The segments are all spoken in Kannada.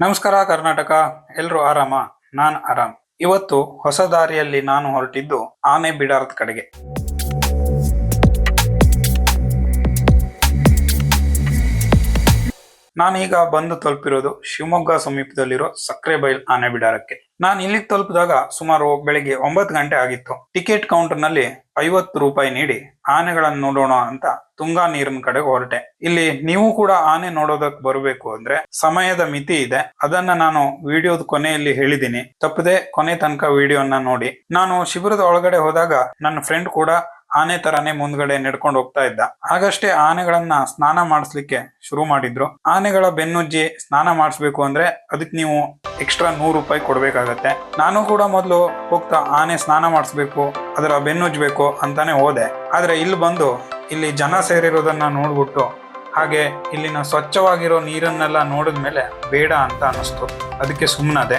ನಮಸ್ಕಾರ, ಕರ್ನಾಟಕ. ಎಲ್ರು ಆರಾಮ? ನಾನ್ ಆರಾಮ್. ಇವತ್ತು ಹೊಸ ದಾರಿಯಲ್ಲಿ ನಾನು ಹೊರಟಿದ್ದು ಆನೆ ಬಿಡಾರದ ಕಡೆಗೆ. ನಾನೀಗ ಬಂದು ತಲುಪಿರೋದು ಶಿವಮೊಗ್ಗ ಸಮೀಪದಲ್ಲಿರೋ ಸಕ್ಕರೆ ಬೈಲ್ ಆನೆ ಬಿಡಾರಕ್ಕೆ. ನಾನು ಇಲ್ಲಿಗೆ ತಲುಪಿದಾಗ ಸುಮಾರು ಬೆಳಿಗ್ಗೆ ಒಂಬತ್ತು ಗಂಟೆ ಆಗಿತ್ತು. ಟಿಕೆಟ್ ಕೌಂಟರ್ನಲ್ಲಿ ಐವತ್ತು ರೂಪಾಯಿ ನೀಡಿ ಆನೆಗಳನ್ನು ನೋಡೋಣ ಅಂತ ತುಂಗಾ ನೀರಿನ ಕಡೆ ಹೊರಟೆ. ಇಲ್ಲಿ ನೀವು ಕೂಡ ಆನೆ ನೋಡೋದಕ್ ಬರಬೇಕು ಅಂದ್ರೆ ಸಮಯದ ಮಿತಿ ಇದೆ. ಅದನ್ನ ನಾನು ವಿಡಿಯೋದ ಕೊನೆಯಲ್ಲಿ ಹೇಳಿದ್ದೀನಿ ತಪ್ಪದೆ ಕೊನೆ ತನಕ ವಿಡಿಯೋನ ನೋಡಿ. ನಾನು ಶಿಬಿರದ ಒಳಗಡೆ ಹೋದಾಗ ನನ್ನ ಫ್ರೆಂಡ್ ಕೂಡ ಆನೆ ತರಾನೇ ಮುಂದ್ಗಡೆ ನಡ್ಕೊಂಡು ಹೋಗ್ತಾ ಇದ್ದ. ಆಗಷ್ಟೇ ಆನೆಗಳನ್ನ ಸ್ನಾನ ಮಾಡಿಸ್ಲಿಕ್ಕೆ ಶುರು ಮಾಡಿದ್ರು. ಆನೆಗಳ ಬೆನ್ನುಜ್ಜಿ ಸ್ನಾನ ಮಾಡಿಸ್ಬೇಕು ಅಂದ್ರೆ ಅದಕ್ಕೆ ನೀವು ಎಕ್ಸ್ಟ್ರಾ ನೂರು ರೂಪಾಯಿ ಕೊಡ್ಬೇಕಾಗತ್ತೆ. ನಾನು ಕೂಡ ಮೊದಲು ಹೋಗ್ತಾ ಆನೆ ಸ್ನಾನ ಮಾಡಿಸ್ಬೇಕು, ಅದರ ಬೆನ್ನುಜ್ಬೇಕು ಅಂತಾನೆ ಹೋದೆ. ಆದ್ರೆ ಇಲ್ಲಿ ಬಂದು ಇಲ್ಲಿ ಜನ ಸೇರಿರೋದನ್ನ ನೋಡ್ಬಿಟ್ಟು ಹಾಗೆ ಇಲ್ಲಿನ ಸ್ವಚ್ಛವಾಗಿರೋ ನೀರನ್ನೆಲ್ಲ ನೋಡಿದ್ಮೇಲೆ ಬೇಡ ಅಂತ ಅನ್ನಿಸ್ತು. ಅದಕ್ಕೆ ಸುಮ್ಮನದೆ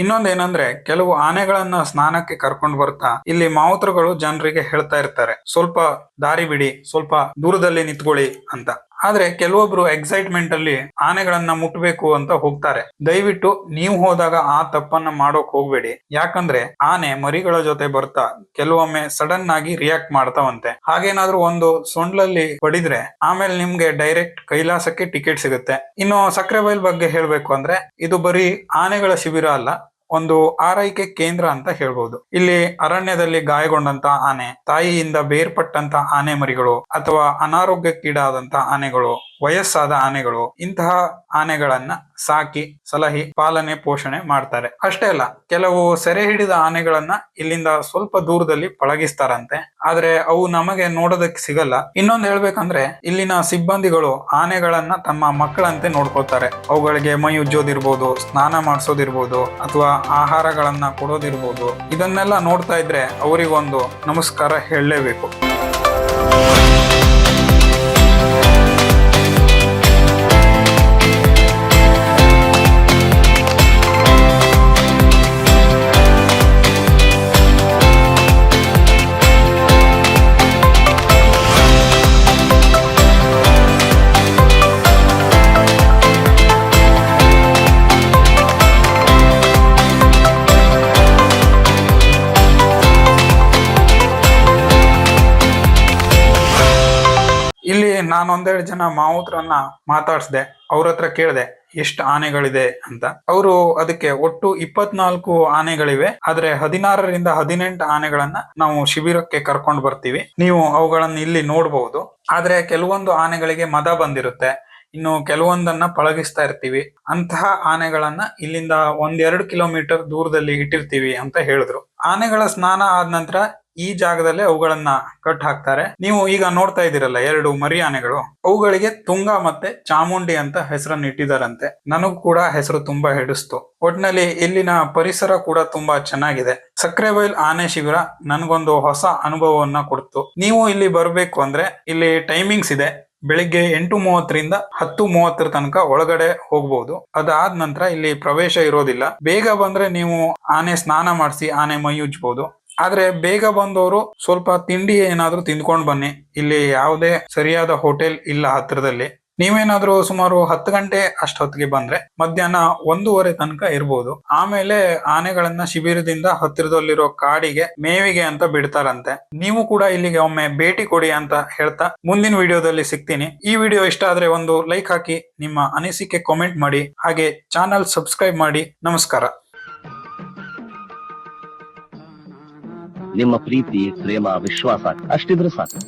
ಇನ್ನೊಂದೇನಂದ್ರೆ ಕೆಲವು ಆನೆಗಳನ್ನ ಸ್ನಾನಕ್ಕೆ ಕರ್ಕೊಂಡು ಬರ್ತಾ ಇಲ್ಲಿ ಮಾವುತರುಗಳು ಜನರಿಗೆ ಹೇಳ್ತಾ ಇರ್ತಾರೆ. ಸ್ವಲ್ಪ ದಾರಿ ಬಿಡಿ, ಸ್ವಲ್ಪ ದೂರದಲ್ಲಿ ನಿಂತ್ಕೊಳ್ಳಿ ಅಂತ. ಆದ್ರೆ ಕೆಲವೊಬ್ರು ಎಕ್ಸೈಟ್ಮೆಂಟ್ ಅಲ್ಲಿ ಆನೆಗಳನ್ನ ಮುಟ್ಬೇಕು ಅಂತ ಹೋಗ್ತಾರೆ. ದಯವಿಟ್ಟು ನೀವು ಹೋದಾಗ ಆ ತಪ್ಪನ್ನ ಮಾಡೋಕ್ ಹೋಗ್ಬೇಡಿ. ಯಾಕಂದ್ರೆ ಆನೆ ಮರಿಗಳ ಜೊತೆ ಬರ್ತಾ ಕೆಲವೊಮ್ಮೆ ಸಡನ್ ಆಗಿ ರಿಯಾಕ್ಟ್ ಮಾಡ್ತಾವಂತೆ. ಹಾಗೇನಾದ್ರೂ ಒಂದು ಸೊಂಡ್ಲಲ್ಲಿ ಹೊಡಿದ್ರೆ ಆಮೇಲೆ ನಿಮ್ಗೆ ಡೈರೆಕ್ಟ್ ಕೈಲಾಸಕ್ಕೆ ಟಿಕೆಟ್ ಸಿಗುತ್ತೆ. ಇನ್ನು ಸಕ್ರೆ ಬೈಲ್ ಬಗ್ಗೆ ಹೇಳ್ಬೇಕು ಅಂದ್ರೆ ಇದು ಬರೀ ಆನೆಗಳ ಶಿಬಿರ ಅಲ್ಲ ಒಂದು ಆರೈಕೆ ಕೇಂದ್ರ ಅಂತ ಹೇಳ್ಬೋದು. ಇಲ್ಲಿ ಅರಣ್ಯದಲ್ಲಿ ಗಾಯಗೊಂಡಂತ ಆನೆ, ತಾಯಿಯಿಂದ ಬೇರ್ಪಟ್ಟಂತ ಆನೆ ಮರಿಗಳು ಅಥವಾ ಅನಾರೋಗ್ಯಕ್ಕೀಡಾದಂತ ಆನೆಗಳು ವಯಸ್ಸಾದ ಆನೆಗಳು ಇಂತಹ ಆನೆಗಳನ್ನ ಸಾಕಿ ಸಲಹಿ, ಪಾಲನೆ, ಪೋಷಣೆ ಮಾಡ್ತಾರೆ. ಅಷ್ಟೇ ಅಲ್ಲ, ಕೆಲವು ಸೆರೆ ಹಿಡಿದ ಆನೆಗಳನ್ನ ಇಲ್ಲಿಂದ ಸ್ವಲ್ಪ ದೂರದಲ್ಲಿ ಪಳಗಿಸ್ತಾರಂತೆ. ಆದ್ರೆ ಅವು ನಮಗೆ ನೋಡೋದಕ್ಕೆ ಸಿಗಲ್ಲ. ಇನ್ನೊಂದು ಹೇಳ್ಬೇಕಂದ್ರೆ, ಇಲ್ಲಿನ ಸಿಬ್ಬಂದಿಗಳು ಆನೆಗಳನ್ನ ತಮ್ಮ ಮಕ್ಕಳಂತೆ ನೋಡ್ಕೋತಾರೆ ಅವುಗಳಿಗೆ ಮೈ ಉಜ್ಜೋದಿರ್ಬೋದು, ಸ್ನಾನ ಮಾಡಿಸೋದಿರ್ಬೋದು, ಅಥವಾ ಆಹಾರಗಳನ್ನ ಕೊಡೋದಿರ್ಬೋದು. ಇದನ್ನೆಲ್ಲ ನೋಡ್ತಾ ಇದ್ರೆ ಅವರಿಗೊಂದು ನಮಸ್ಕಾರ ಹೇಳಲೇಬೇಕು. ಇಲ್ಲಿ ನಾನು ಒಂದೆರಡು ಜನ ಮಾವುತ್ರನ್ನ ಮಾತಾಡ್ಸ್ದೆ, ಅವ್ರ ಹತ್ರ ಕೇಳಿದೆ, ಎಷ್ಟು ಆನೆಗಳಿದೆ? ಅಂತ. ಅವರು ಅದಕ್ಕೆ ಒಟ್ಟು ಇಪ್ಪತ್ನಾಲ್ಕು ಆನೆಗಳಿವೆ, ಆದ್ರೆ ಹದಿನಾರರಿಂದ ಹದಿನೆಂಟು ಆನೆಗಳನ್ನ ನಾವು ಶಿಬಿರಕ್ಕೆ ಕರ್ಕೊಂಡು ಬರ್ತೀವಿ. ನೀವು ಅವುಗಳನ್ನ ಇಲ್ಲಿ ನೋಡಬಹುದು ಆದ್ರೆ ಕೆಲವೊಂದು ಆನೆಗಳಿಗೆ ಮದ ಬಂದಿರುತ್ತೆ. ಇನ್ನು ಕೆಲವೊಂದನ್ನ ಪಳಗಿಸ್ತಾ ಇರ್ತೀವಿ. ಅಂತಹ ಆನೆಗಳನ್ನ ಇಲ್ಲಿಂದ ಒಂದೆರಡು ಕಿಲೋಮೀಟರ್ ದೂರದಲ್ಲಿ ಇಟ್ಟಿರ್ತೀವಿ ಅಂತ ಹೇಳಿದ್ರು. ಆನೆಗಳ ಸ್ನಾನ ಆದ ನಂತರ ಈ ಜಾಗದಲ್ಲೇ ಅವುಗಳನ್ನ ಕಟ್ ಹಾಕ್ತಾರೆ. ನೀವು ಈಗ ನೋಡ್ತಾ ಇದ್ದೀರಲ್ಲ ಎರಡು ಮರಿ ಆನೆಗಳು ಅವುಗಳಿಗೆ ತುಂಗ ಮತ್ತೆ ಚಾಮುಂಡಿ ಅಂತ ಹೆಸರನ್ನು ಇಟ್ಟಿದಾರಂತೆ. ನನಗೂ ಕೂಡ ಹೆಸರು ತುಂಬಾ ಹಿಡಿಸ್ತು. ಒಟ್ನಲ್ಲಿ ಇಲ್ಲಿನ ಪರಿಸರ ಕೂಡ ತುಂಬಾ ಚೆನ್ನಾಗಿದೆ. ಸಕ್ರೆಬೈಲ್ ಆನೆ ಶಿಬಿರ ನನ್ಗೊಂದು ಹೊಸ ಅನುಭವವನ್ನ ಕೊಡ್ತು. ನೀವು ಇಲ್ಲಿ ಬರ್ಬೇಕು ಅಂದ್ರೆ ಇಲ್ಲಿ ಟೈಮಿಂಗ್ಸ್ ಇದೆ. ಬೆಳಿಗ್ಗೆ ಎಂಟು ಮೂವತ್ತರಿಂದ ಹತ್ತು ಮೂವತ್ತರ ತನಕ ಒಳಗಡೆ ಹೋಗ್ಬಹುದು ಅದಾದ ನಂತರ ಇಲ್ಲಿ ಪ್ರವೇಶ ಇರೋದಿಲ್ಲ. ಬೇಗ ಬಂದ್ರೆ ನೀವು ಆನೆ ಸ್ನಾನ ಮಾಡಿಸಿ ಆನೆ ಮೈ ಉಜ್ಬೋದು ಆದ್ರೆ ಬೇಗ ಬಂದವರು ಸ್ವಲ್ಪ ತಿಂಡಿ ಏನಾದ್ರೂ ತಿಂದ್ಕೊಂಡ್ ಬನ್ನಿ. ಇಲ್ಲಿ ಯಾವುದೇ ಸರಿಯಾದ ಹೋಟೆಲ್ ಇಲ್ಲ ಹತ್ರದಲ್ಲಿ. ನೀವೇನಾದ್ರೂ ಸುಮಾರು ಹತ್ತು ಗಂಟೆ ಅಷ್ಟೊತ್ತಿಗೆ ಬಂದ್ರೆ ಮಧ್ಯಾಹ್ನ ಒಂದೂವರೆ ತನಕ ಇರ್ಬೋದು. ಆಮೇಲೆ ಆನೆಗಳನ್ನ ಶಿಬಿರದಿಂದ ಹತ್ತಿರದಲ್ಲಿರೋ ಕಾಡಿಗೆ ಮೇವಿಗೆ ಅಂತ ಬಿಡ್ತಾರಂತೆ. ನೀವು ಕೂಡ ಇಲ್ಲಿಗೆ ಒಮ್ಮೆ ಭೇಟಿ ಕೊಡಿ ಅಂತ ಹೇಳ್ತಾ ಮುಂದಿನ ವಿಡಿಯೋದಲ್ಲಿ ಸಿಗ್ತೀನಿ. ಈ ವಿಡಿಯೋ ಇಷ್ಟ ಆದ್ರೆ ಒಂದು ಲೈಕ್ ಹಾಕಿ, ನಿಮ್ಮ ಅನಿಸಿಕೆ ಕಾಮೆಂಟ್ ಮಾಡಿ, ಹಾಗೆ ಚಾನಲ್ ಸಬ್ಸ್ಕ್ರೈಬ್ ಮಾಡಿ. ನಮಸ್ಕಾರ. ನಿಮ್ಮ ಪ್ರೀತಿ ಪ್ರೇಮ ವಿಶ್ವಾಸ ಅಷ್ಟಿದ್ರೆ ಸಾಕು.